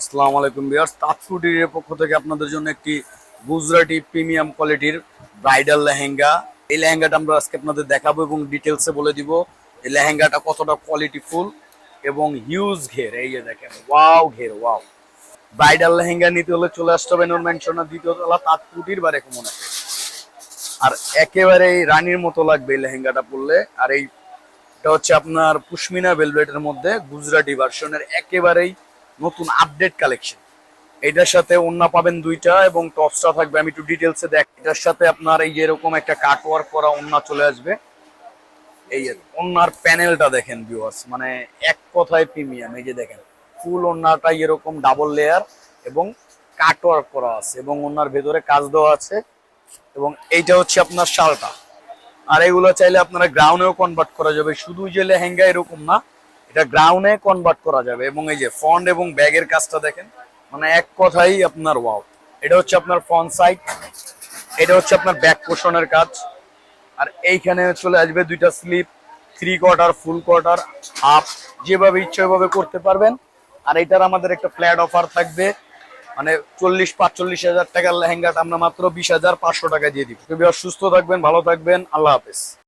আসসালামু আলাইকুম বিয়ার্স তাৎফুটির পক্ষ থেকে আপনাদের জন্য একটি গুজরাটি প্রিমিয়াম কোয়ালিটির ব্রাইডাল লেহেঙ্গা। এই লেহেঙ্গাটা আমরা আজকে আপনাদের দেখাবো এবং ডিটেলসে বলে দিব এই লেহেঙ্গাটা কতটা কোয়ালিটিফুল এবং হিউজ ঘের। এই যে দেখেন ওয়াও ঘের ওয়াও ব্রাইডাল লেহেঙ্গা নিতে হলে চলে আসতে হবে নন মেনশনের দ্বিতীয় তলা তাৎফুটির বা রেখো মনে আর একেবারে রানীর মতো লাগবে এই লেহেঙ্গাটা পরলে। আর এই এটা হচ্ছে আপনার পুশমিনা ভেলভেটের মধ্যে গুজরাটি ভার্সনের একেবারেই নতুন আপডেট কালেকশন এটার সাথে ওন্না পাবেন দুইটা এবং টপসটা থাকবে। আমি একটু ডিটেলসে দেখ, এটার সাথে আপনার এই এরকম একটা কাট ওয়ার্ক করা ওন্না চলে আসবে। এই ওন্নার প্যানেলটা দেখেন ভিউয়ার্স মানে এক কথায় প্রিমিয়াম এই যে দেখেন ফুল ওন্নাটা এরকম ডাবল লেয়ার এবং কাট ওয়ার্ক করা আছে এবং ওন্নার ভেতরে কাজ দেওয়া আছে এবং এইটা হচ্ছে আপনার শালটা। আর এগুলো চাইলে আপনারা গ্রাউন্ডেও কনভার্ট করা যাবে। শুধু যে লেহেঙ্গা এরকম না এটা গ্রাউন্ডে কনভার্ট করা যাবে এবং এই যে ফন্ট এবং ব্যাগের কাজটা দেখেন মানে এক কথাই আপনার ওয়াও এটা হচ্ছে আপনার ফ্রন্ট সাইড এটা হচ্ছে আপনার ব্যাক পোষণের কাজ। আর এইখানে চলে আসবে দুইটা slip three quarter full quarter half যেভাবে ইচ্ছে ওইভাবে করতে পারবেন। আর এটার আমাদের একটা ফ্ল্যাট অফার থাকবে মানে চল্লিশ, পাঁচচল্লিশ হাজার টাকার লেহেঙ্গাটা আমরা মাত্র বিশ হাজার পাঁচশো টাকা দিয়ে দিব। সুস্থ থাকবেন, ভালো থাকবেন, আল্লাহ হাফেজ।